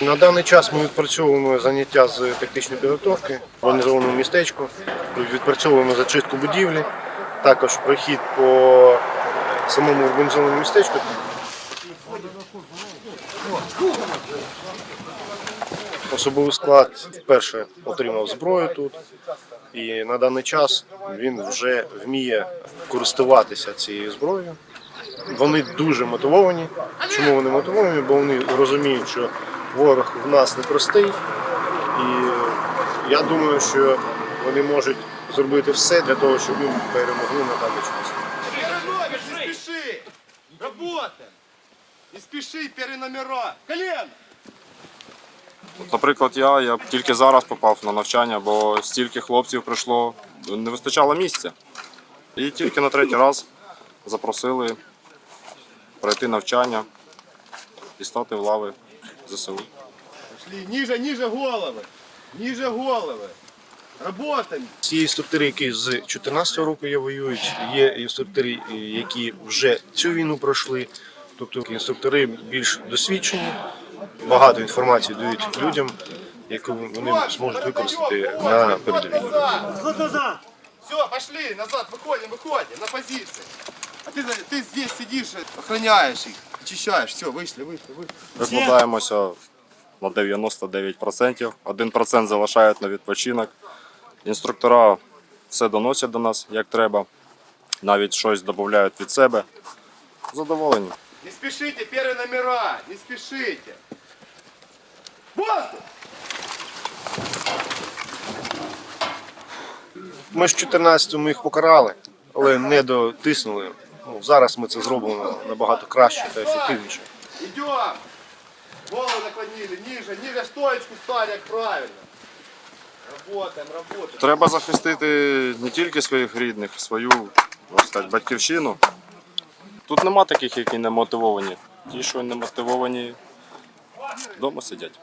На даний час ми відпрацьовуємо заняття з тактичної підготовки в організованому містечку. Відпрацьовуємо зачистку будівлі, також прохід по самому організованому містечку. Особовий склад вперше отримав зброю тут, і на даний час він вже вміє користуватися цією зброєю. Вони дуже мотивовані. Чому вони мотивовані? Бо вони розуміють, що ворог в нас непростий, і я думаю, що вони можуть зробити все для того, щоб ми перемогли на даний час. Переномер, не спеши! Работаем! Не переномера! Колен! Наприклад, я, я тільки зараз попав на навчання, бо стільки хлопців прийшло, не вистачало місця. І тільки на третій раз запросили пройти навчання і стати в лави ЗСУ. Пошли, ниже, ниже головы! Ниже головы! Работаем! Ці інструктори, які з 2014 року є воюють, є інструктори, які вже цю війну пройшли. Тобто інструктори більш досвідчені, багато інформації дають людям, яку вони зможуть використати на передовій. Назад! Все, пошли, назад, выходим, выходим, на позиции. А ты, за- ты здесь сидишь, охраняешь их, очищаешь. Все, вышли, вышли, вышли. Викладаємося на 99%, 1% залишають на відпочинок. Інструктора все доносять до нас як треба, навіть щось додають від себе. Задоволені. Не спешите, первые номера, не спешите. Воздух! Ми ж в 14-му їх покарали, але не дотиснули. Ну, зараз ми це зробимо набагато краще та ефективніше. Идем! Голову наклонили, ниже, ниже стоечку стали, как правильно. Работаем, работаем. Треба захистити не тільки своїх рідних, свою можна сказати, батьківщину. Тут нема таких, які не мотивовані. Ті, що не мотивовані, вдома сидять.